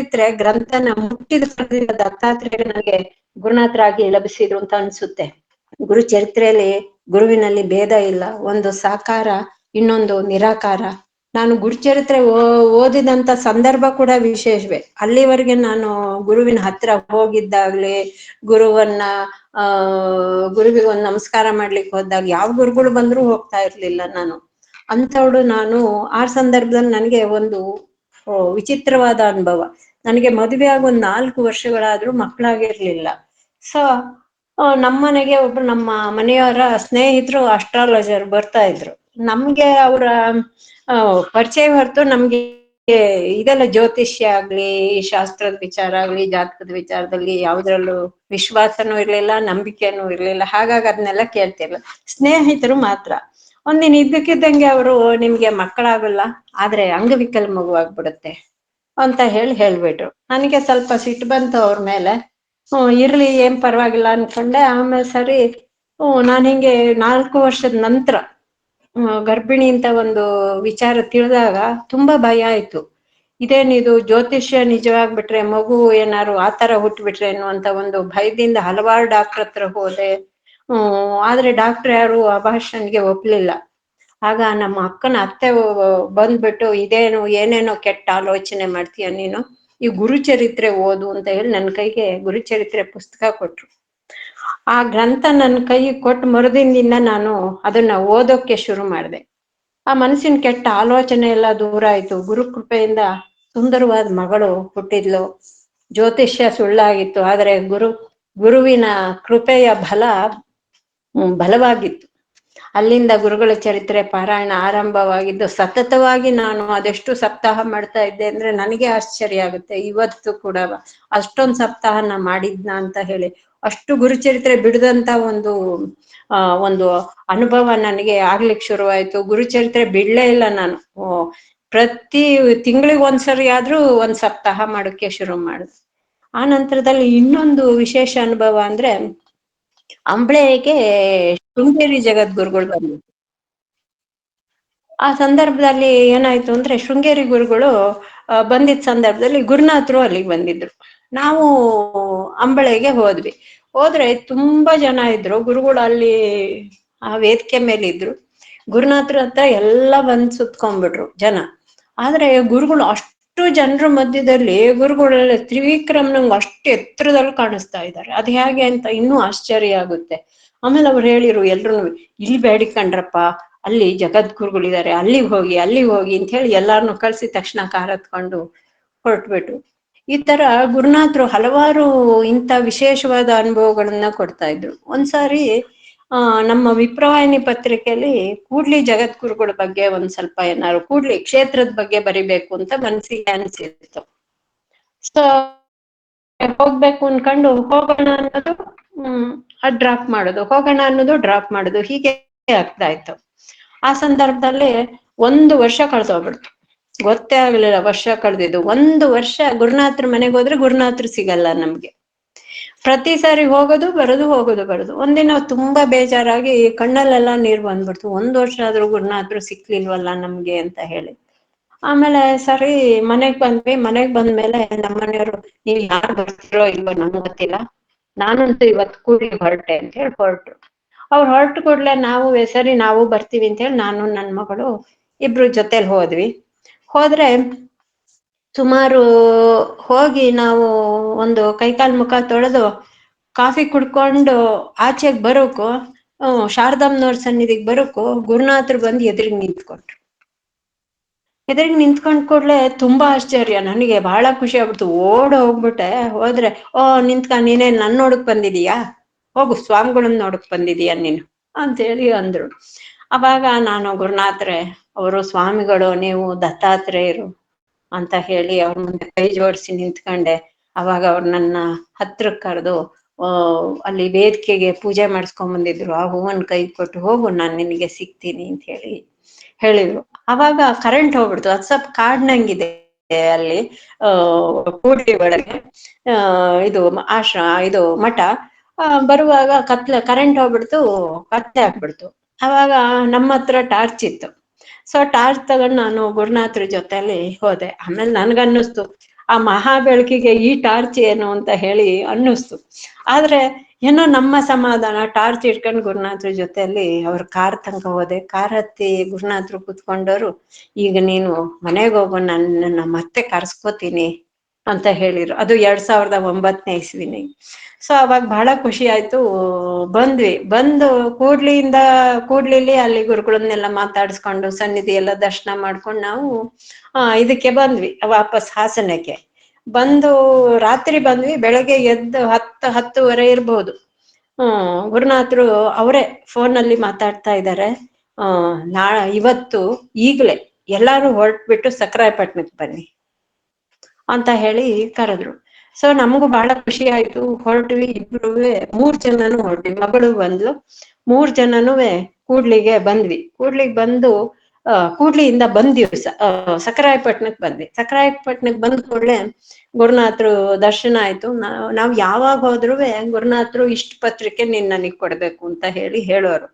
ಗುರುಚರಿತ್ರೆ ಗ್ರಂಥನ ಮುಟ್ಟಿದ ದತ್ತಾತ್ರೇಯ ನನಗೆ ಗುರುನಾಥರಾಗಿ ಲಭಿಸಿದ್ರು ಅಂತ ಅನ್ಸುತ್ತೆ. ಗುರು ಚರಿತ್ರೆಯಲ್ಲಿ ಗುರುವಿನಲ್ಲಿ ಭೇದ ಇಲ್ಲ. ಒಂದು ಸಾಕಾರ, ಇನ್ನೊಂದು ನಿರಾಕಾರ. ನಾನು ಗುರುಚರಿತ್ರೆ ಓದಿದಂತ ಸಂದರ್ಭ ಕೂಡ ವಿಶೇಷವೇ. ಅಲ್ಲಿವರೆಗೆ ನಾನು ಗುರುವಿನ ಹತ್ರ ಹೋಗಿದ್ದಾಗ್ಲಿ, ಗುರುವನ್ನ, ಆ, ಗುರುವಿಗೆ ಒಂದು ನಮಸ್ಕಾರ ಮಾಡ್ಲಿಕ್ಕೆ ಹೋದಾಗ ಯಾವ ಗುರುಗಳು ಬಂದ್ರು ಹೋಗ್ತಾ ಇರ್ಲಿಲ್ಲ ನಾನು. ಅಂಥವಳು ನಾನು ಆ ಸಂದರ್ಭದಲ್ಲಿ ನನಗೆ ಒಂದು ವಿಚಿತ್ರವಾದ ಅನುಭವ. ನನಗೆ ಮದುವೆ ಆಗಿ ನಾಲ್ಕು ವರ್ಷಗಳಾದ್ರೂ ಮಕ್ಕಳಾಗಿರ್ಲಿಲ್ಲ. ಸೊ ನಮ್ಮನೆಗೆ ಒಬ್ರು ನಮ್ಮ ಮನೆಯವರ ಸ್ನೇಹಿತರು ಅಸ್ಟ್ರಾಲಜರ್ ಬರ್ತಾ ಇದ್ರು. ನಮ್ಗೆ ಅವರ ಪರಿಚಯ ಹೊರತು ನಮ್ಗೆ ಇದೆಲ್ಲ ಜ್ಯೋತಿಷ್ಯ ಆಗ್ಲಿ, ಶಾಸ್ತ್ರದ ವಿಚಾರ ಆಗ್ಲಿ, ಜಾತಕದ ವಿಚಾರದಲ್ಲಿ ಯಾವ್ದ್ರಲ್ಲೂ ವಿಶ್ವಾಸನೂ ಇರ್ಲಿಲ್ಲ, ನಂಬಿಕೆನೂ ಇರ್ಲಿಲ್ಲ. ಹಾಗಾಗಿ ಅದನ್ನೆಲ್ಲ ಕೇಳ್ತಿರ್ಲಿಲ್ಲ. ಸ್ನೇಹಿತರು ಮಾತ್ರ. ಒಂದಿನ ಇದ್ದಕ್ಕಿದ್ದಂಗೆ ಅವರು, ನಿಮ್ಗೆ ಮಕ್ಕಳಾಗಲ್ಲ, ಆದ್ರೆ ಅಂಗವಿಕಲ ಮಗು ಆಗ್ಬಿಡುತ್ತೆ. ಅಂತ ಹೇಳಿ ಹೇಳ್ಬಿಟ್ರು. ನನಗೆ ಸ್ವಲ್ಪ ಸಿಟ್ಟು ಬಂತು ಅವ್ರ ಮೇಲೆ. ಹ್ಮ್, ಇರ್ಲಿ, ಏನ್ ಪರವಾಗಿಲ್ಲ ಅನ್ಕೊಂಡೆ. ಆಮೇಲೆ ಸರಿ, ಹ್ಮ್, ನಾನು ಹಿಂಗೆ ನಾಲ್ಕು ವರ್ಷದ ನಂತರ ಗರ್ಭಿಣಿ ಅಂತ ಒಂದು ವಿಚಾರ ತಿಳಿದಾಗ ತುಂಬಾ ಭಯ ಆಯ್ತು. ಇದೇನಿದು ಜ್ಯೋತಿಷ್ಯ ನಿಜವಾಗ್ಬಿಟ್ರೆ, ಮಗು ಏನಾರು ಆತರ ಹುಟ್ಬಿಟ್ರೆ ಅನ್ನುವಂತ ಒಂದು ಭಯದಿಂದ ಹಲವಾರು ಡಾಕ್ಟರ್ ಹತ್ರ ಹೋದೆ. ಹ್ಮ್, ಆದ್ರೆ ಡಾಕ್ಟರ್ ಯಾರು ಅಭಾಷನ್ಗೆ ಒಪ್ಲಿಲ್ಲ. ಆಗ ನಮ್ಮ ಅಕ್ಕನ ಅತ್ತೆ ಬಂದ್ಬಿಟ್ಟು ಇದೇನು, ಏನೇನೋ ಕೆಟ್ಟ ಆಲೋಚನೆ ಮಾಡ್ತೀಯ ನೀನು? ಈ ಗುರುಚರಿತ್ರೆ ಓದು ಅಂತ ಹೇಳಿ ನನ್ನ ಕೈಗೆ ಗುರುಚರಿತ್ರೆ ಪುಸ್ತಕ ಕೊಟ್ರು. ಆ ಗ್ರಂಥ ನನ್ನ ಕೈ ಕೊಟ್ಟು ಮರುದಿನದಿಂದ ನಾನು ಅದನ್ನ ಓದೋಕೆ ಶುರು ಮಾಡಿದೆ. ಆ ಮನಸ್ಸಿನ ಕೆಟ್ಟ ಆಲೋಚನೆ ಎಲ್ಲ ದೂರ ಆಯ್ತು. ಗುರು ಕೃಪೆಯಿಂದ ಸುಂದರವಾದ ಮಗಳು ಹುಟ್ಟಿದ್ಲು. ಜ್ಯೋತಿಷ್ಯ ಸುಳ್ಳಾಗಿತ್ತು. ಆದರೆ ಗುರು, ಗುರುವಿನ ಕೃಪೆಯ ಬಲ ಬಲವಾಗಿತ್ತು. ಅಲ್ಲಿಂದ ಗುರುಗಳ ಚರಿತ್ರೆ ಪಾರಾಯಣ ಆರಂಭವಾಗಿದ್ದು, ಸತತವಾಗಿ ನಾನು ಅದೆಷ್ಟು ಸಪ್ತಾಹ ಮಾಡ್ತಾ ಇದ್ದೆ ಅಂದ್ರೆ ನನಗೆ ಆಶ್ಚರ್ಯ ಆಗುತ್ತೆ. ಇವತ್ತು ಕೂಡ ಅಷ್ಟೊಂದು ನಾ ಮಾಡಿದ್ನ ಅಂತ ಹೇಳಿ. ಅಷ್ಟು ಗುರುಚರಿತ್ರೆ ಬಿಡದಂತ ಒಂದು, ಆ, ಒಂದು ಅನುಭವ ನನಗೆ ಆಗ್ಲಿಕ್ಕೆ ಶುರುವಾಯ್ತು. ಗುರುಚರಿತ್ರೆ ಬಿಡ್ಲೇ ಇಲ್ಲ ನಾನು. ಪ್ರತಿ ತಿಂಗಳಿಗೆ ಒಂದ್ಸರಿ ಆದ್ರೂ ಒಂದ್ ಸಪ್ತಾಹ ಮಾಡೋಕೆ ಶುರು ಮಾಡಿದೆ. ಆ ನಂತರದಲ್ಲಿ ಇನ್ನೊಂದು ವಿಶೇಷ ಅನುಭವ ಅಂದ್ರೆ ಅಂಬಳೆಗೆ ಶೃಂಗೇರಿ ಜಗದ್ಗುರುಗಳು ಬಂದ್ರು. ಆ ಸಂದರ್ಭದಲ್ಲಿ ಏನಾಯ್ತು ಅಂದ್ರೆ ಶೃಂಗೇರಿ ಗುರುಗಳು ಬಂದಿದ್ದ ಸಂದರ್ಭದಲ್ಲಿ ಗುರುನಾಥರು ಅಲ್ಲಿಗೆ ಬಂದಿದ್ರು. ನಾವು ಅಂಬಳೆಗೆ ಹೋದ್ವಿ. ಹೋದ್ರೆ ತುಂಬಾ ಜನ ಇದ್ರು. ಗುರುಗಳು ಅಲ್ಲಿ ಆ ವೇದಿಕೆ ಮೇಲೆ ಇದ್ರು. ಗುರುನಾಥರ ಹತ್ರ ಎಲ್ಲ ಬಂದ್ ಸುತ್ಕೊಂಡ್ಬಿಟ್ರು ಜನ. ಆದ್ರೆ ಗುರುಗಳು ಅಷ್ಟು ಜನರ ಮಧ್ಯದಲ್ಲಿ ಗುರುಗಳೆಲ್ಲ ತ್ರಿವಿಕ್ರಮ್ ನಂಗೆ ಅಷ್ಟು ಎತ್ತರದಲ್ಲಿ ಕಾಣಿಸ್ತಾ ಇದ್ದಾರೆ. ಅದು ಹೇಗೆ ಅಂತ ಇನ್ನೂ ಆಶ್ಚರ್ಯ ಆಗುತ್ತೆ. ಆಮೇಲೆ ಅವ್ರು ಹೇಳಿರು ಎಲ್ರು ಇಲ್ಲಿ ಬೇಡಿಕೊಂಡ್ರಪ್ಪ ಅಲ್ಲಿ ಜಗದ್ಗುರುಗಳಿದ್ದಾರೆ, ಅಲ್ಲಿಗೆ ಹೋಗಿ ಅಲ್ಲಿಗೆ ಹೋಗಿ ಅಂತ ಹೇಳಿ ಎಲ್ಲಾರನ್ನು ಕಳ್ಸಿ ತಕ್ಷಣ ಕಾರ್ ಹತ್ಕೊಂಡು ಹೊರಟ್ಬಿಟ್ರು. ಈ ತರ ಗುರುನಾಥರು ಹಲವಾರು ಇಂಥ ವಿಶೇಷವಾದ ಅನುಭವಗಳನ್ನ ಕೊಡ್ತಾ ಇದ್ರು. ಒಂದ್ಸಾರಿ ಆ, ನಮ್ಮ ವಿಪ್ರವಾಹಿನಿ ಪತ್ರಿಕೆಯಲ್ಲಿ ಕೂಡ್ಲಿ ಜಗದ್ಗುರುಗಳ ಬಗ್ಗೆ ಒಂದ್ ಸ್ವಲ್ಪ ಏನಾದ್ರು ಕೂಡ್ಲಿ ಕ್ಷೇತ್ರದ ಬಗ್ಗೆ ಬರಿಬೇಕು ಅಂತ ಮನಸ್ಸಿಗೆ ಅನ್ಸಿತ್ತು. ಸೊ ಹೋಗ್ಬೇಕು ಅನ್ಕೊಂಡು ಹೋಗೋಣ ಅನ್ನೋದು, ಹ್ಮ್ ಅದ್ ಡ್ರಾಪ್ ಮಾಡೋದು, ಹೋಗೋಣ ಅನ್ನೋದು ಡ್ರಾಪ್ ಮಾಡೋದು ಹೀಗೆ ಆಗ್ತಾ ಇತ್ತು. ಆ ಸಂದರ್ಭದಲ್ಲಿ ಒಂದು ವರ್ಷ ಕಳ್ದೋಗ್ಬಿಡ್ತು ಗೊತ್ತೇ ಆಗ್ಲಿಲ್ಲ ವರ್ಷ ಕಳೆದಿದ್ದು. ಒಂದು ವರ್ಷ ಗುರುನಾಥ್ರ ಮನೆಗೆ ಹೋದ್ರೆ ಗುರುನಾಥ್ರು ಸಿಗಲ್ಲ ನಮ್ಗೆ. ಪ್ರತಿ ಸಾರಿ ಹೋಗೋದು ಬರೋದು ಹೋಗೋದು ಬರೋದು. ಒಂದಿನ ತುಂಬಾ ಬೇಜಾರಾಗಿ ಕಣ್ಣಲ್ಲೆಲ್ಲ ನೀರ್ ಬಂದ್ಬಿಡ್ತು. ಒಂದ್ ವರ್ಷ ಆದ್ರೂ ಗುರುನಾಥ್ರು ಸಿಕ್ಲಿಲ್ವಲ್ಲ ನಮ್ಗೆ ಅಂತ ಹೇಳಿ. ಆಮೇಲೆ ಸರಿ ಮನೆಗ್ ಬಂದ್ವಿ. ಮನೆಗ್ ಬಂದ್ಮೇಲೆ ನಮ್ಮ ಮನೆಯವರು ನೀವ್ ಯಾರು ಬರ್ತಿರೋ ಇಲ್ವೋ ನಮ್ಗೆ ಗೊತ್ತಿಲ್ಲ. ನಾನಂತೂ ಇವತ್ತು ಕೂಡಿ ಹೊರಟೆ ಅಂತ ಹೇಳಿ ಹೊರಟ್ರು. ಅವ್ರು ಹೊರಟು ಕೂಡ್ಲೆ ನಾವು "ಏ, ಸರಿ ನಾವು ಬರ್ತೀವಿ ಅಂತ ಹೇಳಿ ನಾನು ನನ್ನ ಮಗಳು ಇಬ್ರು ಜೊತೆಲಿ ಹೋದ್ವಿ. ಹೋದ್ರೆ ಸುಮಾರು ಹೋಗಿ ನಾವು ಒಂದು ಕೈಕಾಲ್ ಮುಖ ತೊಳೆದು ಕಾಫಿ ಕುಡ್ಕೊಂಡು ಆಚೆಗೆ ಬರೋಕು ಹ್ಮ್ ಸನ್ನಿಧಿಗೆ ಬರೋಕು, ಗುರುನಾಥರು ಬಂದು ಎದುರಿಗೆ ನಿಂತ್ಕೊಂಡ್ರು. ಎದುರಿಗೆ ನಿಂತ್ಕೊಂಡ್ ಕೂಡ್ಲೆ ತುಂಬಾ ಆಶ್ಚರ್ಯ. ನನಗೆ ಬಹಳ ಖುಷಿ ಆಗ್ಬಿಡ್ತು. ಓಡ್ ಹೋಗ್ಬಿಟ್ಟೆ. ಹೋದ್ರೆ, ಓ, ನಿಂತ್ಕ, ನೀನೇ ನನ್ ನೋಡಕ್ ಬಂದಿದೀಯಾ? ಹೋಗು ಸ್ವಾಮಿಗಳನ್ನ ನೋಡಕ್ ಬಂದಿದೀಯ ನೀನು? ಅಂತ ಹೇಳಿ ಅಂದ್ರು. ಅವಾಗ ನಾನು ಗುರುನಾಥ್ರೆ, ಅವರು ಸ್ವಾಮಿಗಳು, ನೀವು ದತ್ತಾತ್ರೇಯರು ಅಂತ ಹೇಳಿ ಅವ್ರ ಮುಂದೆ ಕೈ ಜೋಡಿಸಿ ನಿಂತ್ಕೊಂಡೆ. ಅವಾಗ ಅವ್ರು ನನ್ನ ಹತ್ರಕ್ ಕರೆದು ಅಲ್ಲಿ ವೇದಿಕೆಗೆ ಪೂಜೆ ಮಾಡಿಸ್ಕೊಂಡ್ ಬಂದಿದ್ರು. ಆ ಹೂವನ್ ಕೈ ಕೊಟ್ಟು ಹೋಗು, ನಾನ್ ನಿನಗೆ ಸಿಗ್ತೀನಿ ಅಂತ ಹೇಳಿ ಹೇಳಿದ್ರು. ಅವಾಗ ಕರೆಂಟ್ ಹೋಗ್ಬಿಡ್ತು. ಅದ್ ಸ್ವಲ್ಪ ಕಾಡ್ನಂಗಿದೆ ಅಲ್ಲಿ ಕೂಡಿ ಒಳಗೆ. ಇದು ಆಶ್ರ, ಇದು ಮಠ. ಬರುವಾಗ ಕತ್ಲೆ ಕರೆಂಟ್ ಹೋಗ್ಬಿಡ್ತು, ಕತ್ತೆ ಆಗ್ಬಿಡ್ತು. ಅವಾಗ ನಮ್ಮ ಹತ್ರ ಟಾರ್ಚ್ ಇತ್ತು. ಸೊ ಟಾರ್ಚ್ ತಗೊಂಡು ನಾನು ಗುರುನಾಥ್ರ ಜೊತೆಲಿ ಹೋದೆ. ಆಮೇಲೆ ನನ್ಗನ್ನಿಸ್ತು, ಆ ಮಹಾ ಬೆಳಕಿಗೆ ಈ ಟಾರ್ಚ್ ಏನು ಅಂತ ಹೇಳಿ ಅನ್ನಿಸ್ತು. ಆದ್ರೆ ಏನೋ ನಮ್ಮ ಸಮಾಧಾನ, ಟಾರ್ಚ್ ಇಟ್ಕೊಂಡು ಗುರುನಾಥ್ರ ಜೊತೆಯಲ್ಲಿ ಅವ್ರ ಕಾರ್ ತನಕ ಹೋದೆ. ಕಾರ್ ಹತ್ತಿ ಗುರುನಾಥ್ರು ಕೂತ್ಕೊಂಡವರು, ಈಗ ನೀನು ಮನೆಗೆ ಹೋಗು ನನ್ನನ್ನ ಮತ್ತೆ ಕರ್ಸ್ಕೋತೀನಿ. ಅಂತ ಹೇಳಿರು ಅದು ಎರಡ್ ಸಾವಿರದ ಒಂಬತ್ತನೇ ಇಸ್ವಿನಿ. ಸೊ ಅವಾಗ ಬಹಳ ಖುಷಿ ಆಯ್ತು. ಬಂದ್ವಿ. ಬಂದು ಕೂಡ್ಲಿಯಿಂದ ಕೂಡ್ಲಿಲಿ ಅಲ್ಲಿ ಗುರುಗಳನ್ನೆಲ್ಲ ಮಾತಾಡಿಸ್ಕೊಂಡು, ಸನ್ನಿಧಿ ಎಲ್ಲ ದರ್ಶನ ಮಾಡ್ಕೊಂಡು ನಾವು ಇದಕ್ಕೆ ಬಂದ್ವಿ, ವಾಪಸ್ ಹಾಸನಕ್ಕೆ. ಬಂದು ರಾತ್ರಿ ಬಂದ್ವಿ, ಬೆಳಗ್ಗೆ ಎದ್ದು ಹತ್ತು, ಹತ್ತುವರೆ ಇರ್ಬೋದು. ಹ್ಮ್, ಗುರುನಾಥರು ಅವರೇ ಫೋನಲ್ಲಿ ಮಾತಾಡ್ತಾ ಇದ್ದಾರೆ. ಆ, ನಾ, ಇವತ್ತು ಈಗಲೇ ಎಲ್ಲಾರು ಹೊರಟ್ಬಿಟ್ಟು ಸಕ್ರಾಯಪಟ್ಟಣಕ್ಕೆ ಬನ್ನಿ. ಅಂತ ಹೇಳಿ ಕರೆದ್ರು. ಸೊ ನಮಗೂ ಬಹಳ ಖುಷಿ ಆಯ್ತು. ಹೊರಟ್ವಿ ಇಬ್ರು ಮೂರ್ ಜನನು ಹೊರಟ್ವಿ. ಮಗಳು ಬಂದ್ಲು. ಮೂರ್ ಜನನು ಕೂಡ್ಲಿಗೆ ಬಂದ್ವಿ. ಕೂಡ್ಲಿಗೆ ಬಂದು ಕೂಡ್ಲಿಯಿಂದ ಬಂದ್ ದಿವ್ಸ ಸಕರಾಯಪಟ್ಟಣಕ್ ಬಂದ್ವಿ. ಸಕರಾಯಪಟ್ಟಣಕ್ ಬಂದ್ ಕೂಡಲೇ ಗುರುನಾಥರು ದರ್ಶನ ಆಯ್ತು. ನಾವ್ ನಾವ್ ಯಾವಾಗ ಹೋದ್ರು ಗುರುನಾಥರು ಇಷ್ಟ ಪತ್ರಿಕೆ ನೀನ್ ನನಗ್ ಕೊಡ್ಬೇಕು ಅಂತ ಹೇಳಿ ಹೇಳೋರು.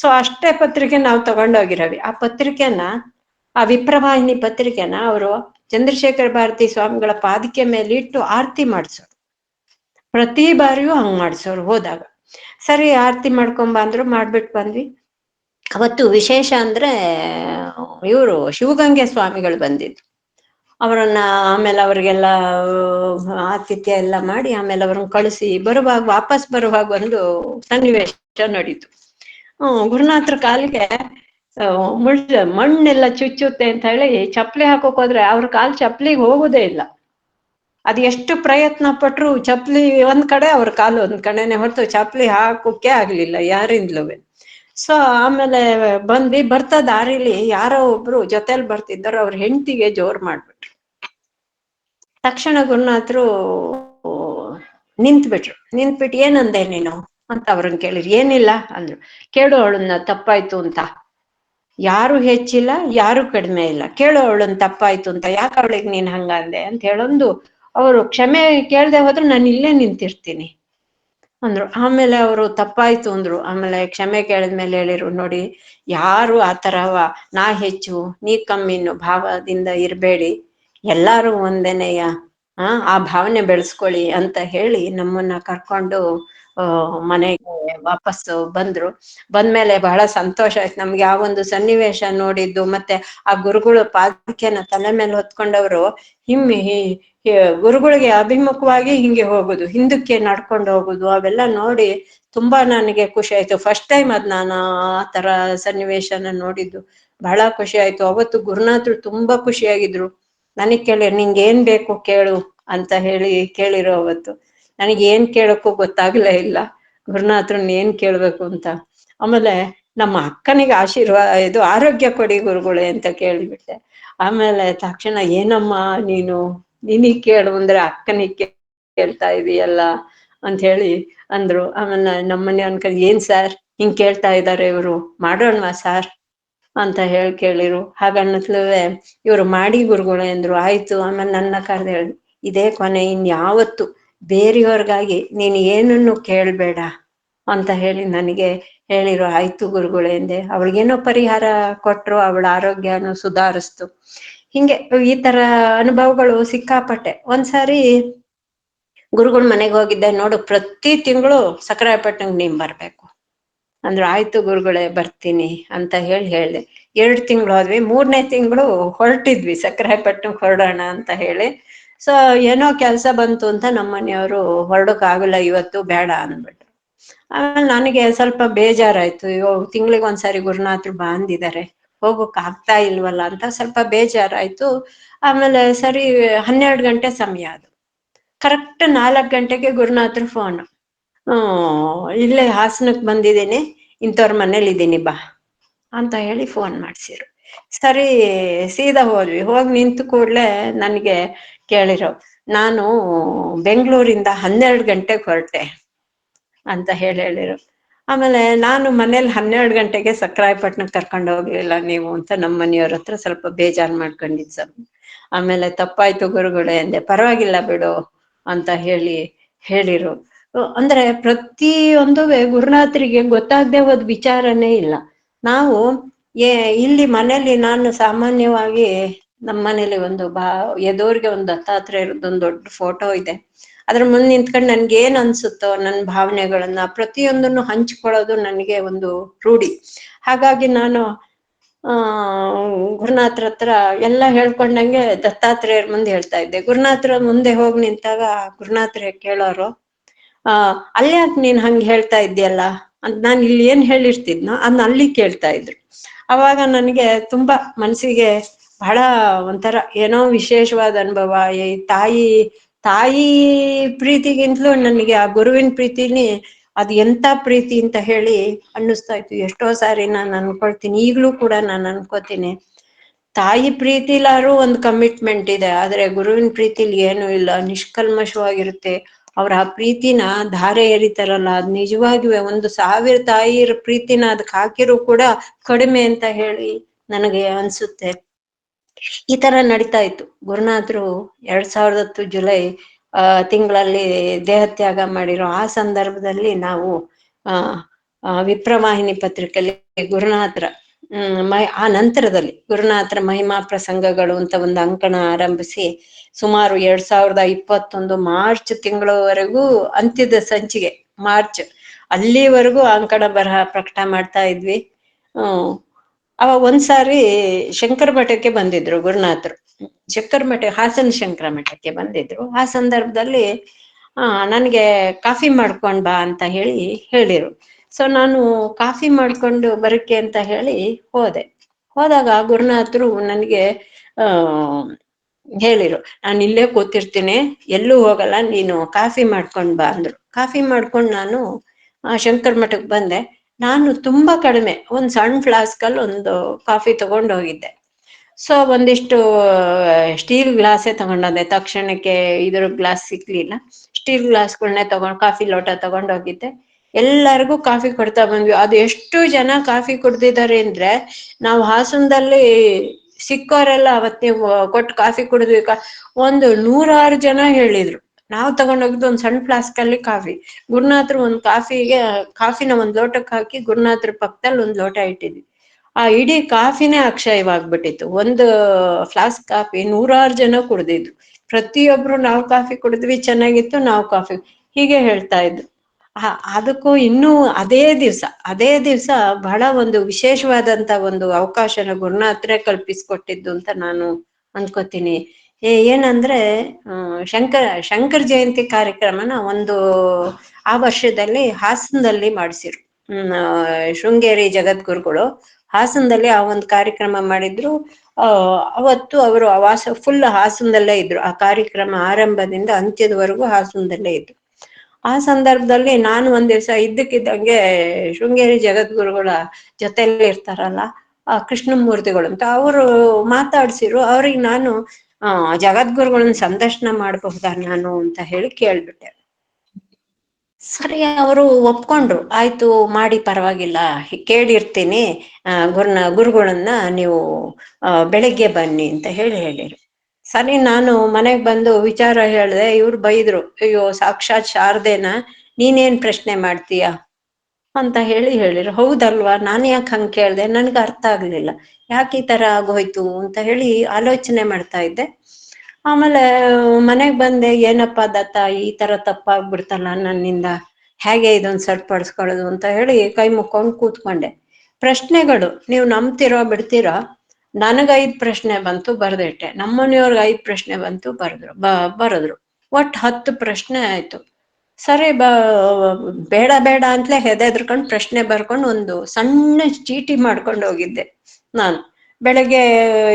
ಸೊ ಅಷ್ಟೇ ಪತ್ರಿಕೆ ನಾವು ತಗೊಂಡೋಗಿರವಿ. ಆ ಪತ್ರಿಕೆನ, ಆ ವಿಪ್ರವಾಹಿನಿ ಪತ್ರಿಕೆನ ಅವರು ಚಂದ್ರಶೇಖರ ಭಾರತಿ ಸ್ವಾಮಿಗಳ ಪಾದಿಕೆ ಮೇಲೆ ಇಟ್ಟು ಆರತಿ ಮಾಡ್ಸೋರು. ಪ್ರತಿ ಬಾರಿಯೂ ಹಂಗ್ ಮಾಡ್ಸೋರು ಹೋದಾಗ. ಸರಿ, ಆರತಿ ಮಾಡ್ಕೊಂಡ್ ಬಂದ್ರು ಮಾಡ್ಬಿಟ್ಟು ಬಂದ್ವಿ. ಅವತ್ತು ವಿಶೇಷ ಅಂದ್ರೆ, ಇವರು ಶಿವಗಂಗೆ ಸ್ವಾಮಿಗಳು ಬಂದಿದ್ರು. ಅವರನ್ನ ಆಮೇಲೆ ಅವ್ರಿಗೆಲ್ಲ, ಆತಿಥ್ಯ ಎಲ್ಲ ಮಾಡಿ ಆಮೇಲೆ ಅವ್ರನ್ನ ಕಳಿಸಿ ಬರುವಾಗ, ವಾಪಸ್ ಬರುವಾಗ ಒಂದು ಸನ್ನಿವೇಶ ನಡೀತು. ಗುರುನಾಥರ ಕಾಲಿಗೆ ಮುಳ್ ಮಣ್ಣೆಲ್ಲ ಚುಚ್ಚುತ್ತೆ ಅಂತ ಹೇಳಿ ಚಪ್ಪಲಿ ಹಾಕೋಕ್ ಹೋದ್ರೆ ಅವ್ರ ಕಾಲ್ ಚಪ್ಪಲಿಗ್ ಹೋಗುದೇ ಇಲ್ಲ. ಅದ್ ಎಷ್ಟು ಪ್ರಯತ್ನ ಪಟ್ರು ಚಪ್ಪಲಿ ಒಂದ್ ಕಡೆ ಅವ್ರ ಕಾಲು ಒಂದ್ ಕಡೆನೆ ಹೊರತು ಚಪ್ಪಲಿ ಹಾಕೋಕೆ ಆಗ್ಲಿಲ್ಲ ಯಾರಿಂದ್ಲೂ. ಸೊ ಆಮೇಲೆ ಬಂದ್ವಿ ಬರ್ತಾ ದಾರಿಲಿ ಯಾರೋ ಒಬ್ರು ಜೊತೆಲಿ ಬರ್ತಿದ್ದಾರೆ, ಅವ್ರ ಹೆಂಡತಿಗೆ ಜೋರ್ ಮಾಡ್ಬಿಟ್ರು. ತಕ್ಷಣ ಗುರುನಾಥರು ನಿಂತ್ಬಿಟ್ರು. ನಿಂತ್ಬಿಟ್ಟು ಏನಂದೆ ನೀನು? ಅಂತ ಅವ್ರನ್ನ ಕೇಳಿದ್ರು. ಏನಿಲ್ಲ, ಅಂದ್ರು. ಕೇಳು ಅವಳನ್ನ, ತಪ್ಪಾಯ್ತು ಅಂತ. ಯಾರು ಹೆಚ್ಚಿಲ್ಲ, ಯಾರು ಕಡಿಮೆ ಇಲ್ಲ. ಕೇಳೋ ಅವಳನ್ ತಪ್ಪಾಯ್ತು ಅಂತ, ಯಾಕೆ ಅವಳಿಗೆ ನೀನ್ ಹಂಗಂದೆ ಅಂತ ಹೇಳೊಂದು ಅವರು ಕ್ಷಮೆ ಕೇಳ್ದೆ ಹೋದ್ರು ನಾನು ಇಲ್ಲೇ ನಿಂತಿರ್ತೀನಿ ಅಂದ್ರು. ಆಮೇಲೆ ಅವರು ತಪ್ಪಾಯ್ತು ಅಂದ್ರು. ಆಮೇಲೆ ಕ್ಷಮೆ ಕೇಳಿದ್ಮೇಲೆ ಹೇಳಿರು, ನೋಡಿ, ಯಾರು ಆತರ ನಾ ಹೆಚ್ಚು, ನೀ ಕಮ್ಮಿನು ಭಾವದಿಂದ ಇರ್ಬೇಡಿ. ಎಲ್ಲಾರು ಒಂದೇನೆಯ? ಆ ಆ ಭಾವನೆ ಬೆಳೆಸ್ಕೊಳ್ಳಿ ಅಂತ ಹೇಳಿ ನಮ್ಮನ್ನ ಕರ್ಕೊಂಡು ಮನೆಗೆ ವಾಪಸ್ ಬಂದ್ರು. ಬಂದ್ಮೇಲೆ ಬಹಳ ಸಂತೋಷ ಆಯ್ತು. ನಮ್ಗೆ ಆ ಯಾವೊಂದು ಸನ್ನಿವೇಶ ನೋಡಿದ್ದು, ಮತ್ತೆ ಆ ಗುರುಗಳು ಪಾದಕೆನ ತಲೆ ಮೇಲೆ ಹೊತ್ಕೊಂಡವ್ರು ಹಿಮ್ಮಿ ಗುರುಗಳಿಗೆ ಅಭಿಮುಖವಾಗಿ ಹಿಂಗೆ ಹೋಗುದು, ಹಿಂದಕ್ಕೆ ನಡ್ಕೊಂಡು ಹೋಗುದು, ಅವೆಲ್ಲ ನೋಡಿ ತುಂಬಾ ನನಗೆ ಖುಷಿ ಆಯ್ತು. ಫಸ್ಟ್ ಟೈಮ್ ಅದ್ ನಾನು ಆ ತರ ಸನ್ನಿವೇಶನ ನೋಡಿದ್ದು. ಬಹಳ ಖುಷಿ ಆಯ್ತು. ಅವತ್ತು ಗುರುನಾಥರು ತುಂಬಾ ಖುಷಿಯಾಗಿದ್ರು. ನನಗ್ ಕೇಳಿ ನಿಂಗೆ ಏನ್ ಬೇಕು ಕೇಳು ಅಂತ ಹೇಳಿ ಕೇಳಿರೋ ಅವತ್ತು. ನನಗೆ ಏನ್ ಕೇಳಕ್ಕೂ ಗೊತ್ತಾಗ್ಲೇ ಇಲ್ಲ. ಗುರುನಾಥರನ್ನ ಏನ್ ಕೇಳ್ಬೇಕು ಅಂತ. ಆಮೇಲೆ ನಮ್ಮ ಅಕ್ಕನಿಗೆ ಆಶೀರ್ವಾದ ಇದು ಆರೋಗ್ಯ ಕೊಡಿ ಗುರುಗಳೇ ಅಂತ ಕೇಳಿಬಿಟ್ಟೆ. ಆಮೇಲೆ ತಕ್ಷಣ, ಏನಮ್ಮ ನೀನು? ನಿನಗ್ ಕೇಳು ಅಂದ್ರೆ ಅಕ್ಕನಿಗೆ ಕೇಳ್ತಾ ಇದೀಯಲ್ಲ? ಅಂತ ಹೇಳಿ ಅಂದ್ರು. ಆಮೇಲೆ ನಮ್ಮನೆ ಅನ್ಕೊಂಡ್ ಏನ್ ಸರ್? ಹಿಂಗ್ ಕೇಳ್ತಾ ಇದಾರೆ ಇವರು. ಮಾಡೋಣವಾ ಸಾರ್? ಅಂತ ಹೇಳಿ ಕೇಳಿರು ಹಾಗನ್ನತ್ಲುವೆ ಇವ್ರು ಮಾಡಿ ಗುರುಗಳು ಅಂದ್ರು. ಆಯ್ತು. ಆಮೇಲೆ ನನ್ನ ಕರ್ದು ಹೇಳಿ. ಇದೇ ಕೊನೆ. ಇನ್ ಯಾವತ್ತು ಬೇರೆಯವ್ರಿಗಾಗಿ ನೀನು ಏನನ್ನು ಕೇಳಬೇಡ ಅಂತ ಹೇಳಿ ನನಗೆ ಹೇಳಿರೋ, ಆಯ್ತು ಗುರುಗಳು ಎಂದೆ. ಅವಳಿಗೇನೋ ಪರಿಹಾರ ಕೊಟ್ಟರು ಅವಳ ಆರೋಗ್ಯನು ಸುಧಾರಿಸ್ತು. ಹಿಂಗೆ ಈ ತರ ಅನುಭವಗಳು ಸಿಕ್ಕಾಪಟ್ಟೆ. ಒಂದ್ಸಾರಿ ಗುರುಗಳ ಮನೆಗೆ ಹೋಗಿದ್ದೆ, ನೋಡು, ಪ್ರತಿ ತಿಂಗಳು ಸಕರಾಯಪಟ್ಟಣಗ್ ನೀನ್ ಬರ್ಬೇಕು. ಅಂದ್ರೆ, ಆಯ್ತು ಗುರುಗಳೇ, ಬರ್ತೀನಿ ಅಂತ ಹೇಳಿ ಹೇಳ್ದೆ. ಎರಡು ತಿಂಗಳು ಹೋದ್ವಿ ಮೂರನೇ ತಿಂಗಳು ಹೊರಟಿದ್ವಿ ಸಕ್ರಾಯಪಟ್ಟಣಕ್ ಹೊರಡೋಣ ಅಂತ ಹೇಳಿ. ಸೊ ಏನೋ ಕೆಲ್ಸ ಬಂತು ಅಂತ ನಮ್ಮನೆಯವರು ಹೊರಡಕ್ ಆಗಲ್ಲ ಇವತ್ತು ಬೇಡ ಅಂದ್ಬಿಟ್ರು ಆಮೇಲೆ ನನಗೆ ಸ್ವಲ್ಪ ಬೇಜಾರಾಯ್ತು. ಇವಾಗ ತಿಂಗ್ಳಿಗೆ ಒಂದ್ಸರಿ ಗುರುನಾಥರು ಬಂದಿದ್ದಾರೆ. ಹೋಗಕ್ ಆಗ್ತಾ ಇಲ್ವಲ್ಲ ಅಂತ ಸ್ವಲ್ಪ ಬೇಜಾರಾಯ್ತು. ಆಮೇಲೆ ಸರಿ, ಹನ್ನೆರಡು ಗಂಟೆ ಸಮಯ ಅದು. ಕರೆಕ್ಟ್ ನಾಲ್ಕ್ ಗಂಟೆಗೆ ಗುರುನಾಥ್ರ ಫೋನ್ ಹ್ಮ್, ಇಲ್ಲೇ ಹಾಸನಕ್ ಬಂದಿದ್ದೀನಿ. ಇಂಥವ್ರ ಮನೇಲಿ ಇದ್ದೀನಿ, ಬಾ ಅಂತ ಹೇಳಿ ಫೋನ್ ಮಾಡ್ಸಿರು ಸರಿ, ಸೀದಾ ಹೋದ್ವಿ. ಹೋಗಿ ನಿಂತು ಕೂಡ್ಲೆ ನನ್ಗೆ ಕೇಳಿರೋ. ನಾನು ಬೆಂಗಳೂರಿಂದ ಹನ್ನೆರಡು ಗಂಟೆಗೆ ಹೊರಟೆ ಅಂತ ಹೇಳಿ ಹೇಳಿರು. ಆಮೇಲೆ ನಾನು ಮನೇಲಿ ಹನ್ನೆರಡು ಗಂಟೆಗೆ ಸಕ್ರಾಯಪಟ್ಟಣಕ್ಕೆ ಕರ್ಕೊಂಡು ಹೋಗ್ಲಿಲ್ಲ ನೀವು ಅಂತ ನಮ್ಮ ಮನೆಯವ್ರ ಹತ್ರ ಸ್ವಲ್ಪ ಬೇಜಾರು ಮಾಡ್ಕೊಂಡಿದ್ ಸರ್. ಆಮೇಲೆ ತಪ್ಪಾಯ್ತು ಗುರುಗಳೇ ಅಂದೆ, ಪರವಾಗಿಲ್ಲ ಬಿಡು ಅಂತ ಹೇಳಿ ಹೇಳಿರು. ಅಂದ್ರೆ ಪ್ರತಿಯೊಂದು ಗುರುನಾಥರಿಗೆ ಗೊತ್ತಾಗದೆ ಹೋದ್ ವಿಚಾರನೇ ಇಲ್ಲ. ನಾವು ಏ, ಇಲ್ಲಿ ಮನೇಲಿ ನಾನು ಸಾಮಾನ್ಯವಾಗಿ ನಮ್ಮ ಮನೇಲಿ ಒಂದು ಬಾ, ಎದೋರಿಗೆ ಒಂದು ದತ್ತಾತ್ರ ಇರೋದ ಒಂದು ದೊಡ್ಡ ಫೋಟೋ ಇದೆ. ಅದ್ರ ಮುಂದೆ ನಿಂತ್ಕೊಂಡು ನನ್ಗೆ ಏನ್ ಅನ್ಸುತ್ತೋ, ನನ್ ಭಾವನೆಗಳನ್ನ ಪ್ರತಿಯೊಂದನ್ನು ಹಂಚ್ಕೊಳ್ಳೋದು ನನಗೆ ಒಂದು ರೂಢಿ. ಹಾಗಾಗಿ ನಾನು, ಆ, ಗುರುನಾಥರ ಹತ್ರ ಎಲ್ಲ ಹೇಳ್ಕೊಂಡಂಗೆ ದತ್ತಾತ್ರೇಯರ ಮುಂದೆ ಹೇಳ್ತಾ ಇದ್ದೆ. ಗುರುನಾಥರ ಮುಂದೆ ಹೋಗಿ ನಿಂತಾಗ ಗುರುನಾಥ್ರೆ ಕೇಳೋರು, ಆ ಯಾಕೆ ನೀನ್ ಹಂಗ ಹೇಳ್ತಾ ಇದ್ದೀಯಲ್ಲ? ಅಂತ ನಾನ್ ಇಲ್ಲಿ ಏನ್ ಹೇಳಿರ್ತಿದ್ನೋ ಅದ್ನ ಅಲ್ಲಿ ಕೇಳ್ತಾ ಇದ್ರು. ಅವಾಗ ನನ್ಗೆ ತುಂಬಾ ಮನ್ಸಿಗೆ ಬಹಳ ಒಂಥರ ಏನೋ ವಿಶೇಷವಾದ ಅನುಭವ. ಈ ತಾಯಿ ತಾಯಿ ಪ್ರೀತಿಗಿಂತಲೂ ನನಗೆ ಆ ಗುರುವಿನ ಪ್ರೀತಿನೇ ಅದ್ ಎಂತ ಪ್ರೀತಿ ಅಂತ ಹೇಳಿ ಅನ್ನಿಸ್ತಾ ಇತ್ತು. ಎಷ್ಟೋ ಸಾರಿ ನಾನು ಅನ್ಕೊಳ್ತೀನಿ, ಈಗ್ಲೂ ಕೂಡ ನಾನು ಅನ್ಕೋತೀನಿ. ತಾಯಿ ಪ್ರೀತಿಲಾರು ಒಂದು ಕಮಿಟ್ಮೆಂಟ್ ಇದೆ, ಆದ್ರೆ ಗುರುವಿನ ಪ್ರೀತಿಲಿ ಏನು ಇಲ್ಲ. ನಿಷ್ಕಲ್ಮಶವಾಗಿರುತ್ತೆ. ಅವ್ರ ಆ ಪ್ರೀತಿನ ಧಾರೆ ಎರಿತಾರಲ್ಲ, ಅದ್ ನಿಜವಾಗಿವೆ. ಒಂದು ಸಾವಿರ ತಾಯಿಯರ ಪ್ರೀತಿನ ಅದಕ್ಕೆ ಹಾಕಿರೂ ಕೂಡ ಕಡಿಮೆ ಅಂತ ಹೇಳಿ ನನಗೆ ಅನ್ಸುತ್ತೆ. ಈ ತರ ನಡೀತಾ ಇತ್ತು. ಗುರುನಾಥರು ಎರಡ್ ಸಾವಿರದ ಹತ್ತು ಜುಲೈ, ಆ, ತಿಂಗಳಲ್ಲಿ ದೇಹತ್ಯಾಗ ಮಾಡಿರೋ ಆ ಸಂದರ್ಭದಲ್ಲಿ ನಾವು, ಆ ವಿಪ್ರವಾಹಿನಿ ಪತ್ರಿಕೆಯಲ್ಲಿ ಗುರುನಾಥರ ಆ ನಂತರದಲ್ಲಿ ಗುರುನಾಥರ ಮಹಿಮಾ ಪ್ರಸಂಗಗಳು ಅಂತ ಒಂದು ಅಂಕಣ ಆರಂಭಿಸಿ ಸುಮಾರು ಎರಡ್ ಸಾವಿರದ ಇಪ್ಪತ್ತೊಂದು ಮಾರ್ಚ್ ತಿಂಗಳವರೆಗೂ ಅಂತ್ಯದ ಸಂಚಿಗೆ, ಮಾರ್ಚ್ ಅಲ್ಲಿವರೆಗೂ ಅಂಕಣ ಬರಹ ಪ್ರಕಟ ಮಾಡ್ತಾ ಇದ್ವಿ. ಹ್ಮ್ ಅವ ಒಂದ್ಸಾರಿ ಶಂಕರ ಮಠಕ್ಕೆ ಬಂದಿದ್ರು ಗುರುನಾಥರು. ಶಂಕರ ಮಠ, ಹಾಸನ ಶಂಕರ ಮಠಕ್ಕೆ ಬಂದಿದ್ರು. ಆ ಸಂದರ್ಭದಲ್ಲಿ, ಆ, ನನ್ಗೆ ಕಾಫಿ ಮಾಡ್ಕೊಂಡ್ ಬಾ ಅಂತ ಹೇಳಿ ಹೇಳಿರು. ಸೊ ನಾನು ಕಾಫಿ ಮಾಡ್ಕೊಂಡು ಬರಕ್ಕೆ ಅಂತ ಹೇಳಿ ಹೋದೆ. ಹೋದಾಗ ಗುರುನಾಥರು ನನ್ಗೆ, ಆ, ಹೇಳಿರು, ನಾನು ಇಲ್ಲೇ ಕೂತಿರ್ತೀನಿ, ಎಲ್ಲೂ ಹೋಗಲ್ಲ, ನೀನು ಕಾಫಿ ಮಾಡ್ಕೊಂಡ್ ಬಾ ಅಂದ್ರು. ಕಾಫಿ ಮಾಡ್ಕೊಂಡ್ ನಾನು, ಆ, ಶಂಕರ್ ಮಠಕ್ ಬಂದೆ. ನಾನು ತುಂಬಾ ಕಡಿಮೆ, ಒಂದು ಸಣ್ಣ ಫ್ಲಾಸ್ಕ್ ಅಲ್ಲಿ ಒಂದು ಕಾಫಿ ತಗೊಂಡು ಹೋಗಿದ್ದೆ. ಸೊ ಒಂದಿಷ್ಟು ಸ್ಟೀಲ್ ಗ್ಲಾಸೇ ತಗೊಂಡೋದೆ ತಕ್ಷಣಕ್ಕೆ ಇದ್ರ ಗ್ಲಾಸ್ ಸಿಕ್ಲಿಲ್ಲ ಸ್ಟೀಲ್ ಗ್ಲಾಸ್ಗಳನ್ನೇ ತಗೊಂಡ್ ಕಾಫಿ ಲೋಟ ತಗೊಂಡ್ ಹೋಗಿದ್ದೆ. ಎಲ್ಲರಿಗೂ ಕಾಫಿ ಕೊಡ್ತಾ ಬಂದ್ವಿ. ಅದು ಎಷ್ಟು ಜನ ಕಾಫಿ ಕುಡ್ದಿದ್ದಾರೆ ಅಂದ್ರೆ, ನಾವು ಹಾಸನದಲ್ಲಿ ಸಿಕ್ಕೋರೆಲ್ಲ ಅವತ್ತೇ ಕೊಟ್ಟು ಕಾಫಿ ಕುಡಿದ್ವಿ. ಒಂದು ನೂರಾರು ಜನ ಹೇಳಿದ್ರು. ನಾವ್ ತಗೊಂಡೋಗಿದ್ದು ಒಂದ್ ಸಣ್ಣ ಫ್ಲಾಸ್ಕ್ ಅಲ್ಲಿ ಕಾಫಿ ಗುರುನಾಥರು ಒಂದ್ ಕಾಫಿಗೆ ಕಾಫಿನ ಒಂದ್ ಲೋಟಕ್ಕೆ ಹಾಕಿ ಗುರುನಾಥ್ರ ಪಕ್ಕದಲ್ಲಿ ಒಂದ್ ಲೋಟ ಇಟ್ಟಿದ್ವಿ. ಆ ಇಡೀ ಕಾಫಿನೇ ಅಕ್ಷಯವಾಗ್ಬಿಟ್ಟಿತ್ತು. ಒಂದು ಫ್ಲಾಸ್ಕ್ ಕಾಫಿ ನೂರಾರು ಜನ ಕುಡ್ದಿದ್ರು ಪ್ರತಿಯೊಬ್ರು ನಾವು ಕಾಫಿ ಕುಡಿದ್ವಿ, ಚೆನ್ನಾಗಿತ್ತು, ನಾವು ಕಾಫಿ ಹೀಗೆ ಹೇಳ್ತಾ ಇದ್ರು. ಅದಕ್ಕೂ ಇನ್ನೂ ಅದೇ ದಿವಸ ಅದೇ ದಿವಸ ಬಹಳ ಒಂದು ವಿಶೇಷವಾದಂತ ಒಂದು ಅವಕಾಶನ ಗುರುನಾಥ್ರೆ ಕಲ್ಪಿಸ್ಕೊಟ್ಟಿದ್ದು ಅಂತ ನಾನು ಅಂದ್ಕೋತೀನಿ ಏನಂದ್ರೆ ಶಂಕರ್, ಶಂಕರ ಜಯಂತಿ ಕಾರ್ಯಕ್ರಮನ ಒಂದು, ಆ ವರ್ಷದಲ್ಲಿ ಹಾಸನದಲ್ಲಿ ಮಾಡಿಸಿರು. ಶೃಂಗೇರಿ ಜಗದ್ಗುರುಗಳು ಹಾಸನದಲ್ಲಿ ಆ ಒಂದು ಕಾರ್ಯಕ್ರಮ ಮಾಡಿದ್ರು. ಅವತ್ತು ಅವರು ಆವಾಸ ಫುಲ್ ಹಾಸನದಲ್ಲೇ ಇದ್ರು. ಆ ಕಾರ್ಯಕ್ರಮ ಆರಂಭದಿಂದ ಅಂತ್ಯದವರೆಗೂ ಹಾಸನದಲ್ಲೇ ಇದ್ರು. ಆ ಸಂದರ್ಭದಲ್ಲಿ ನಾನು ಒಂದ್ ದಿವ್ಸ ಇದ್ದಕ್ಕಿದ್ದಂಗೆ ಶೃಂಗೇರಿ ಜಗದ್ಗುರುಗಳ ಜೊತೆಯಲ್ಲಿ ಇರ್ತಾರಲ್ಲ ಆ ಕೃಷ್ಣಮೂರ್ತಿಗಳು ಅಂತ, ಅವರು ಮಾತಾಡ್ಸಿರು. ಅವ್ರಿಗೆ ನಾನು ಹ ಜಗದ್ಗುರುಗಳನ್ನ ಸಂದರ್ಶನ ಮಾಡಬಹುದಾ ನಾನು ಅಂತ ಹೇಳಿ ಕೇಳ್ಬಿಟ್ಟೆ. ಸರಿ, ಅವರು ಒಪ್ಕೊಂಡ್ರು. ಆಯ್ತು, ಮಾಡಿ, ಪರವಾಗಿಲ್ಲ. ಕೇಳಿರ್ತೀನಿ. ಆ, ಗುರುನ, ಗುರುಗಳನ್ನ ನೀವು ಬೆಳಿಗ್ಗೆ ಬನ್ನಿ ಅಂತ ಹೇಳಿ ಹೇಳಿರು. ಸರಿ, ನಾನು ಮನೆಗ್ ಬಂದು ವಿಚಾರ ಹೇಳ್ದೆ, ಇವ್ರು ಬೈದ್ರು. ಅಯ್ಯೋ, ಸಾಕ್ಷಾತ್ ಶಾರದೇನ? ನೀನೇನ್ ಪ್ರಶ್ನೆ ಮಾಡ್ತೀಯಾ? ಅಂತ ಹೇಳಿ ಹೇಳಿರು. ಹೌದಲ್ವಾ? ನಾನು ಯಾಕೆ ಹಂಗೆ ಕೇಳ್ದೆ? ನನ್ಗೆ ಅರ್ಥ ಆಗ್ಲಿಲ್ಲ. ಯಾಕೆ ಈ ತರ ಆಗೋಯ್ತು ಅಂತ ಹೇಳಿ ಆಲೋಚನೆ ಮಾಡ್ತಾ ಇದ್ದೆ. ಆಮೇಲೆ ಮನೆಗ್ ಬಂದೆ, ಏನಪ್ಪ ದತ್ತ, ಈ ತರ ತಪ್ಪಾಗ್ಬಿಡ್ತಲ್ಲ ನನ್ನಿಂದ? ಹೇಗೆ ಇದೊಂದ ಸರಿಪಡ್ಸ್ಕೊಳ್ಳೋದು ಅಂತ ಹೇಳಿ ಕೈ ಮುಕ್ಕೊಂಡು ಕೂತ್ಕೊಂಡೆ. ಪ್ರಶ್ನೆಗಳು, ನೀವು ನಂಬ್ತಿರೋ ಬಿಡ್ತೀರೋ? ನನಗ್ ಐದ್ ಪ್ರಶ್ನೆ ಬಂತು, ಬರ್ದಿಟ್ಟೆ. ನಮ್ಮನೆಯವ್ರಿಗೆ ಐದ್ ಪ್ರಶ್ನೆ ಬಂತು, ಬರ್ದ್ರು, ಬ, ಬರೆದ್ರು. ಒಟ್ ಹತ್ತು ಪ್ರಶ್ನೆ ಆಯ್ತು. ಸರಿ ಬೇಡ ಬೇಡ ಅಂತಲೇ ಹೆದರ್ಕೊಂಡ್ ಪ್ರಶ್ನೆ ಬರ್ಕೊಂಡು ಒಂದು ಸಣ್ಣ ಚೀಟಿ ಮಾಡ್ಕೊಂಡು ಹೋಗಿದ್ದೆ ನಾನು. ಬೆಳಗ್ಗೆ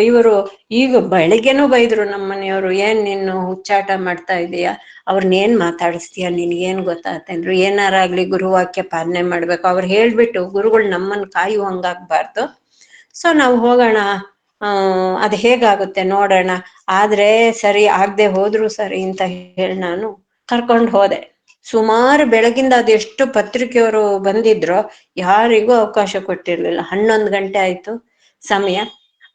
ಇವರು, ಈಗ ಬೆಳಿಗ್ಗೆನೂ ಬೈದ್ರು ನಮ್ಮ ಮನೆಯವರು ಏನ್ ನೀನು ಹುಚ್ಚಾಟ ಮಾಡ್ತಾ ಇದೀಯಾ? ಅವ್ರನ್ನ ಏನ್ ಮಾತಾಡಿಸ್ತೀಯಾ? ನಿನ್ಗೇನ್ ಗೊತ್ತಾಗತ ಅಂದ್ರು. ಏನಾರಾಗ್ಲಿ ಗುರುವಾಕ್ಯ ಪಾಲನೆ ಮಾಡ್ಬೇಕು. ಅವ್ರು ಹೇಳ್ಬಿಟ್ಟು ಗುರುಗಳು ನಮ್ಮನ್ ಕಾಯು ಹಂಗಾಗ್ಬಾರ್ದು ಸೊ, ನಾವ್ ಹೋಗೋಣ. ಅದ್ ಹೇಗಾಗುತ್ತೆ ನೋಡೋಣ. ಆದ್ರೆ ಸರಿ, ಆಗ್ದೆ ಹೋದ್ರು ಸರಿ ಅಂತ ಹೇಳಿ ನಾನು ಕರ್ಕೊಂಡು ಹೋದೆ. ಸುಮಾರು ಬೆಳಗಿಂದ ಅದೆಷ್ಟು ಪತ್ರಿಕೆಯವರು ಬಂದಿದ್ರೋ ಯಾರಿಗೂ ಅವಕಾಶ ಕೊಟ್ಟಿರ್ಲಿಲ್ಲ. ಹನ್ನೊಂದು ಗಂಟೆ ಆಯ್ತು ಸಮಯ.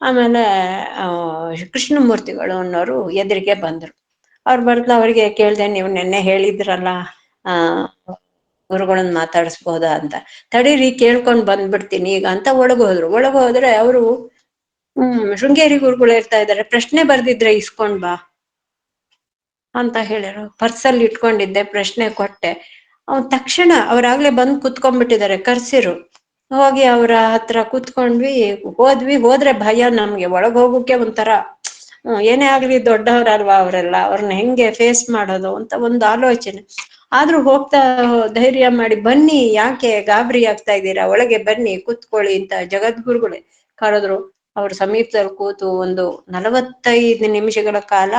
ಆಮೇಲೆ ಕೃಷ್ಣಮೂರ್ತಿಗಳು ಅನ್ನೋರು ಎದುರಿಗೆ ಬಂದ್ರು. ಅವ್ರು ಬರ್ದ ಅವರಿಗೆ ಕೇಳ್ದೆ, ನೀವು ನೆನ್ನೆ ಹೇಳಿದ್ರಲ್ಲ, ಆ, ಗುರುಗಳನ್ನ ಮಾತಾಡಿಸ್ಬೋದಾ ಅಂತ. ತಡೀರಿ, ಕೇಳ್ಕೊಂಡ್ ಬಂದ್ಬಿಡ್ತೀನಿ ಈಗ ಅಂತ ಒಳಗೆ ಹೋದ್ರು ಒಳಗೆ ಹೋದ್ರೆ ಅವರು, ಹ್ಮ್, ಶೃಂಗೇರಿ ಗುರುಗಳು ಇರ್ತಾ ಇದಾರೆ ಪ್ರಶ್ನೆ ಬರ್ದಿದ್ರೆ ಇಸ್ಕೊಂಡ್ ಬಾ. ಅಂತ ಹೇಳಿರು ಪರ್ಸಲ್ಲಿ ಇಟ್ಕೊಂಡಿದ್ದೆ, ಪ್ರಶ್ನೆ ಕೊಟ್ಟೆ. ಅವ್ ತಕ್ಷಣ ಅವ್ರಾಗ್ಲೇ ಬಂದ್ ಕುತ್ಕೊಂಡ್ಬಿಟ್ಟಿದ್ದಾರೆ, ಕರ್ಸಿರು. ಹೋಗಿ ಅವ್ರ ಹತ್ರ ಕುತ್ಕೊಂಡ್ವಿ, ಹೋದ್ವಿ. ಹೋದ್ರೆ ಭಯ ನಮ್ಗೆ, ಒಳಗ್ ಹೋಗೋಕೆ ಒಂಥರ ಏನೇ ಆಗ್ಲಿ ದೊಡ್ಡವರಲ್ವಾ ಅವರೆಲ್ಲ ಅವ್ರನ್ನ ಹೆಂಗೆ ಫೇಸ್ ಮಾಡೋದು ಅಂತ ಒಂದು ಆಲೋಚನೆ. ಆದ್ರೂ ಹೋಗ್ತಾ ಧೈರ್ಯ ಮಾಡಿ, ಬನ್ನಿ, ಯಾಕೆ ಗಾಬರಿ ಆಗ್ತಾ ಇದ್ದೀರಾ? ಒಳಗೆ ಬನ್ನಿ, ಕುತ್ಕೊಳ್ಳಿ ಅಂತ ಜಗದ್ಗುರುಗಳೇ ಕರದ್ರು. ಅವ್ರ ಸಮೀಪದಲ್ಲಿ ಕೂತು ಒಂದು ನಲವತ್ತೈದು ನಿಮಿಷಗಳ ಕಾಲ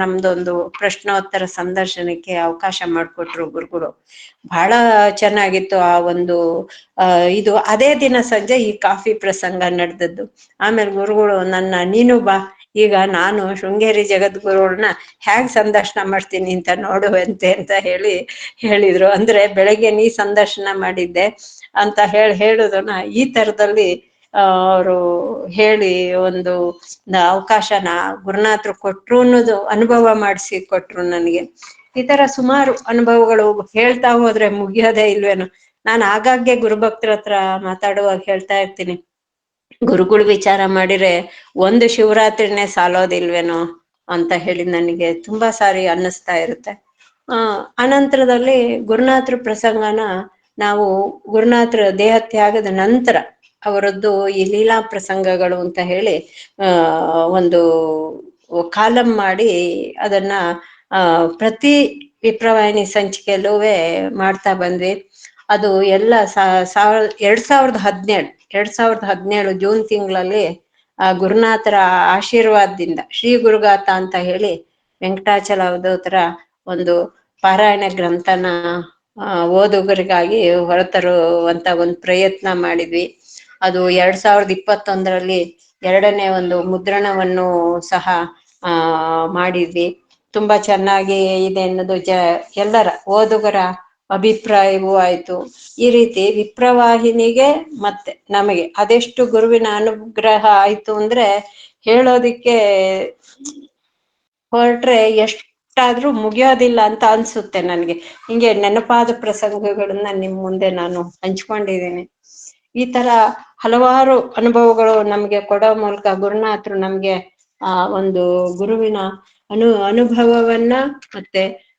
ನಮ್ದೊಂದು ಪ್ರಶ್ನೋತ್ತರ ಸಂದರ್ಶನಕ್ಕೆ ಅವಕಾಶ ಮಾಡಿಕೊಟ್ರು ಗುರುಗಳು ಬಹಳ ಚೆನ್ನಾಗಿತ್ತು ಆ ಒಂದು ಇದು ಅದೇ ದಿನ ಸಂಜೆ ಈ ಕಾಫಿ ಪ್ರಸಂಗ ನಡೆದದ್ದು. ಆಮೇಲೆ ಗುರುಗಳು ನನ್ನ, ನೀನು ಬಾ, ಈಗ ನಾನು ಶೃಂಗೇರಿ ಜಗದ್ಗುರುಗಳನ್ನ ಹ್ಯಾಂಗ್ ಸಂದರ್ಶನ ಮಾಡ್ತೀನಿ ಅಂತ ನೋಡುವಂತೆ ಅಂತ ಹೇಳಿ, ಹೇಳಿದ್ರು. ಅಂದ್ರೆ ಬೆಳಗ್ಗೆ ನೀ ಸಂದರ್ಶನ ಮಾಡಿದ್ದೆ ಅಂತ ಹೇಳಿ ಹೇಳುದನ್ನ ಈ ತರದಲ್ಲಿ ಅವರು ಹೇಳಿ ಒಂದು ಅವಕಾಶನ ಗುರುನಾಥರು ಕೊಟ್ರು ಅನ್ನೋದು ಅನುಭವ ಮಾಡಿಸಿ ಕೊಟ್ರು ನನಗೆ. ಈ ತರ ಸುಮಾರು ಅನುಭವಗಳು ಹೇಳ್ತಾ ಹೋದ್ರೆ ಮುಗಿಯೋದೇ ಇಲ್ವೇನು. ನಾನು ಆಗಾಗ್ಗೆ ಗುರುಭಕ್ತರ ಹತ್ರ ಮಾತಾಡುವಾಗ ಹೇಳ್ತಾ ಇರ್ತೀನಿ. ಗುರುಗಳು ವಿಚಾರ ಮಾಡಿದ್ರೆ ಒಂದು ಶಿವರಾತ್ರಿನೇ ಸಾಲೋದಿಲ್ವೇನೋ ಅಂತ ಹೇಳಿ ನನಗೆ ತುಂಬಾ ಸಾರಿ ಅನ್ನಿಸ್ತಾ ಇರುತ್ತೆ. ಆ, ಅನಂತರದಲ್ಲಿ ಗುರುನಾಥರ ಪ್ರಸಂಗನ ನಾವು ಗುರುನಾಥರ ದೇಹ ತ್ಯಾಗದ ನಂತರ ಅವರದ್ದು ಈ ಲೀಲಾ ಪ್ರಸಂಗಗಳು ಅಂತ ಹೇಳಿ ಒಂದು ಕಾಲಂ ಮಾಡಿ ಅದನ್ನ ಪ್ರತಿ ವಿಪ್ರವಾಹಿಣಿ ಸಂಚಿಕೆಯಲ್ಲೂ ಮಾಡ್ತಾ ಬಂದ್ವಿ. ಅದು ಎಲ್ಲ ಸಾವಿರ ಎರಡ್ ಸಾವಿರದ ಹದಿನೇಳು, ಎರಡ್ ಸಾವಿರದ ಹದಿನೇಳು ಜೂನ್ ತಿಂಗಳಲ್ಲಿ, ಆ, ಗುರುನಾಥರ ಆಶೀರ್ವಾದದಿಂದ, ಶ್ರೀ ಗುರುಗಾತ ಅಂತ ಹೇಳಿ ವೆಂಕಟಾಚಲ ಅವಧೂತರ ಒಂದು ಪಾರಾಯಣ ಗ್ರಂಥನ ಓದುಗರಿಗಾಗಿ ಹೊರತರುವಂತ ಒಂದು ಪ್ರಯತ್ನ ಮಾಡಿದ್ವಿ. ಅದು ಎರಡ್ ಸಾವಿರದ ಇಪ್ಪತ್ತೊಂದರಲ್ಲಿ ಎರಡನೇ ಒಂದು ಮುದ್ರಣವನ್ನು ಸಹ, ಆ, ಮಾಡಿದ್ವಿ. ತುಂಬಾ ಚೆನ್ನಾಗಿ ಇದೆ ಅನ್ನೋದು ಜ, ಎಲ್ಲರ ಓದುಗರ ಅಭಿಪ್ರಾಯವೂ ಆಯ್ತು. ಈ ರೀತಿ ವಿಪ್ರವಾಹಿನಿಗೆ ಮತ್ತೆ ನಮಗೆ ಅದೆಷ್ಟು ಗುರುವಿನ ಅನುಗ್ರಹ ಆಯ್ತು ಅಂದ್ರೆ ಹೇಳೋದಿಕ್ಕೆ ಹೊರಟ್ರೆ ಎಷ್ಟಾದ್ರೂ ಮುಗಿಯೋದಿಲ್ಲ ಅಂತ ಅನ್ಸುತ್ತೆ ನನ್ಗೆ. ಹಿಂಗೆ ನೆನಪಾದ ಪ್ರಸಂಗಗಳನ್ನ ನಿಮ್ ಮುಂದೆ ನಾನು ಹಂಚ್ಕೊಂಡಿದ್ದೀನಿ. ಈ ತರ ಹಲವಾರು ಅನುಭವಗಳು ನಮ್ಗೆ ಕೊಡೋ ಮೂಲಕ ಗುರುನಾಥರು ನಮ್ಗೆ, ಆ, ಒಂದು ಗುರುವಿನ ಅನು, ಅನುಭವವನ್ನ ಮತ್ತೆ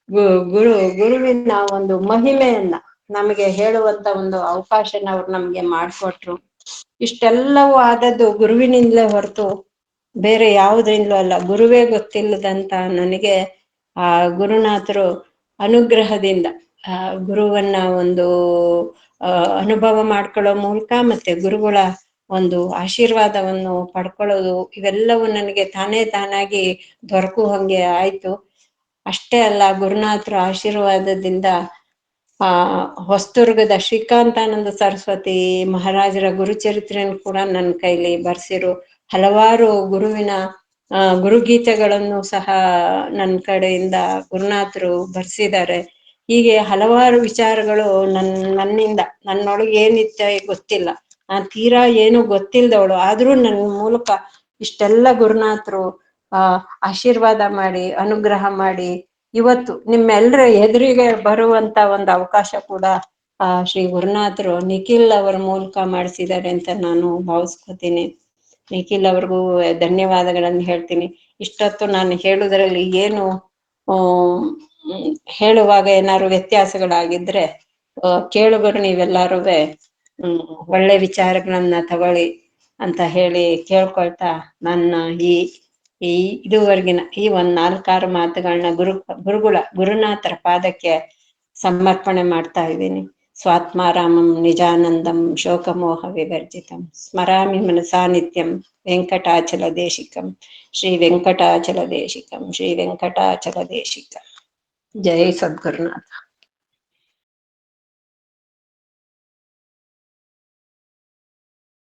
ಗುರು, ಗುರುವಿನ ಒಂದು ಮಹಿಮೆಯನ್ನ ನಮಗೆ ಹೇಳುವಂತ ಒಂದು ಅವಕಾಶನ ಅವ್ರು ನಮ್ಗೆ ಮಾಡ್ಕೊಟ್ರು. ಇಷ್ಟೆಲ್ಲವೂ ಆದದ್ದು ಗುರುವಿನಿಂದಲೇ ಹೊರತು ಬೇರೆ ಯಾವುದ್ರಿಂದಲೂ ಅಲ್ಲ. ಗುರುವೇ ಗೊತ್ತಿಲ್ಲದಂತ ನನಗೆ, ಆ, ಗುರುನಾಥರು ಅನುಗ್ರಹದಿಂದ, ಆ, ಗುರುವನ್ನ ಒಂದು ಅನುಭವ ಮಾಡ್ಕೊಳ್ಳೋ ಮೂಲಕ ಮತ್ತೆ ಗುರುಗಳ ಒಂದು ಆಶೀರ್ವಾದವನ್ನು ಪಡ್ಕೊಳ್ಳೋದು, ಇವೆಲ್ಲವೂ ನನಗೆ ತಾನೇ ತಾನಾಗಿ ದೊರಕು ಹಂಗೆ ಆಯ್ತು. ಅಷ್ಟೇ ಅಲ್ಲ, ಗುರುನಾಥರ ಆಶೀರ್ವಾದದಿಂದ, ಆ ಹೊಸದುರ್ಗದ ಶ್ರೀಕಾಂತಾನಂದ ಸರಸ್ವತಿ ಮಹಾರಾಜರ ಗುರುಚರಿತ್ರೆಯನ್ನು ಕೂಡ ನನ್ನ ಕೈಲಿ ಬರ್ಸಿರು. ಹಲವಾರು ಗುರುವಿನ ಗುರುಗೀತೆಗಳನ್ನು ಸಹ ನನ್ನ ಕಡೆಯಿಂದ ಗುರುನಾಥರು ಬರ್ಸಿದ್ದಾರೆ. ಹೀಗೆ ಹಲವಾರು ವಿಚಾರಗಳು ನನ್, ನನ್ನಿಂದ, ನನ್ನೊಳಗೆ ಏನಿತ್ತ ಗೊತ್ತಿಲ್ಲ. ನಾನ್ ತೀರಾ ಏನು ಗೊತ್ತಿಲ್ದವಳು. ಆದ್ರೂ ನನ್ನ ಮೂಲಕ ಇಷ್ಟೆಲ್ಲ ಗುರುನಾಥರು, ಆ, ಆಶೀರ್ವಾದ ಮಾಡಿ, ಅನುಗ್ರಹ ಮಾಡಿ, ಇವತ್ತು ನಿಮ್ಮೆಲ್ರ ಎದುರಿಗೆ ಬರುವಂತ ಒಂದು ಅವಕಾಶ ಕೂಡ, ಆ, ಶ್ರೀ ಗುರುನಾಥರು ನಿಖಿಲ್ ಅವರ ಮೂಲಕ ಮಾಡಿಸಿದ್ದಾರೆ ಅಂತ ನಾನು ಭಾವಿಸ್ಕೋತೀನಿ. ನಿಖಿಲ್ ಅವ್ರಿಗೂ ಧನ್ಯವಾದಗಳನ್ನು ಹೇಳ್ತೀನಿ. ಇಷ್ಟೊತ್ತು ನಾನು ಹೇಳುದ್ರಲ್ಲಿ ಏನು ಹೇಳುವಾಗ ಏನಾದ್ರು ವ್ಯತ್ಯಾಸಗಳಾಗಿದ್ರೆ ಕೇಳುಗರು ನೀವೆಲ್ಲಾರುವೆ, ಹ್ಮ್, ಒಳ್ಳೆ ವಿಚಾರಗಳನ್ನ ತಗೊಳ್ಳಿ ಅಂತ ಹೇಳಿ ಕೇಳ್ಕೊಳ್ತಾ ನನ್ನ ಈ ಈ ಇದುವರೆಗಿನ ಈ ಒಂದ್ ನಾಲ್ಕಾರು ಮಾತುಗಳನ್ನ ಗುರು, ಗುರುಗಳ, ಗುರುನಾಥರ ಪಾದಕ್ಕೆ ಸಮರ್ಪಣೆ ಮಾಡ್ತಾ ಇದ್ದೀನಿ. ಸ್ವಾತ್ಮಾರಾಮಂ ನಿಜಾನಂದಂ ಶೋಕಮೋಹ ವಿವರ್ಜಿತಂ. ಸ್ಮರಾಮಿ ಮನಸಾ ನಿತ್ಯಂ ವೆಂಕಟಾಚಲ ದೇಶಿಕಂ. ಶ್ರೀ ವೆಂಕಟಾಚಲ ದೇಶಿಕಂ. ಶ್ರೀ ವೆಂಕಟಾಚಲ ದೇಶಿಕ. ಜೈ ಸದ್ಗುರುನಾಥ